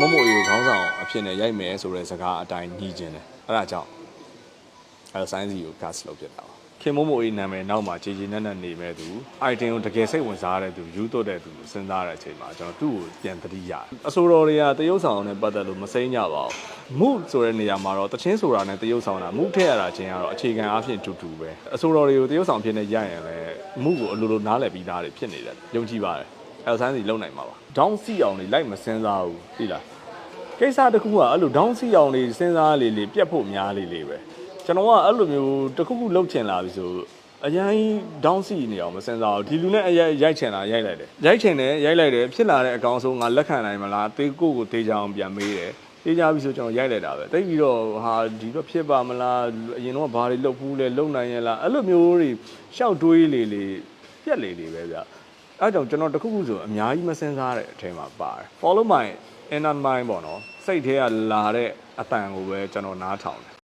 မမို့အေကိုခေါင်းဆောင်အဖြစ်နဲ့ရိုက်မယ်ဆိုတဲ့စကားအတိုင်းညီးခြင်းတယ်အဲ့ဒါကြောင့်အဲ့တော့ဆိုင်းစီကို cast လုပ်ပြတာပါခင်မမို့အေနာမည်နောက်မှာခြေခြေနက်နက်နေမဲ့သူ item ကိုတကယ်စိတ်ဝင်စားတဲ့သူယူသွတ်တဲ့သူကိုစဉ်းစားတဲ့အချိန်မှာကျွန်တော်သူ့ကိုပြန်သတိရတယ်အဆိုတော်တွေကတရုပ်ဆောင်နဲ့ပတ်သက်လို့မစိမ့်ကြပါဘူးမှုဆိုတဲ့နေရာမှာတော့တချင်းဆိုတာနဲ့တရုပ်ဆောင်တာမှုထည့်ရတာချင်းကတော့အခြေခံအားဖြင့်တူတူပဲအဆိုတော်တွေကိုတရုပ်ဆောင်ဖြစ်နေရရင်လည်းမှုကိုအလိုလိုနားလည်ပြီးသားတွေဖြစ်နေတယ်ယုံကြည်ပါတယ် အဲ့တော့ဆိုင်းစီလုံနိုင်မှာပါဒေါင်းစီအောင်တွေလိုက်မစင်းစားဘူးသိလားကိစ္စတစ်ခုကအဲ့လိုဒေါင်းစီအောင်လေးစဉ်းစားလေးလေးပြတ်ဖို့များလေးလေးပဲကျွန်တော်ကအဲ့လိုမျိုးတစ်ခုခုလှုပ်ချင်လာပြီဆိုအရင်ဒေါင်းစီနေအောင်မစဉ်းစားဘူးဒီလူနဲ့အရင်ရိုက်ချင်တာရိုက်လိုက်တယ်ရိုက်ချင်တယ်ရိုက်လိုက်တယ်ဖြစ်လာတဲ့အကောင်ဆုံးငါလက်ခံနိုင်မလားတေးကိုကိုတေးကြအောင်ပြန်မေးတယ်တေးကြပြီဆိုကျွန်တော်ရိုက်လိုက်တာပဲတိတ်ပြီးတော့ဟာဒီတော့ဖြစ်ပါမလားအရင်တော့ဘာတွေလုပ်ဘူးလဲလုပ်နိုင်ရဲ့လားအဲ့လိုမျိုးတွေရှောက်တွေးလေးလေးပြက်လေးလေးပဲဗျ အဲကြောင့်ကျွန်တော်တခုခုဆိုအများကြီးမစဉ်းစားတဲ့အထက်မှာပါတယ် follow my inner mind ပေါ့နော်စိတ်ထဲကလာတဲ့အတန်ကိုပဲကျွန်တော်နားထောင်တယ်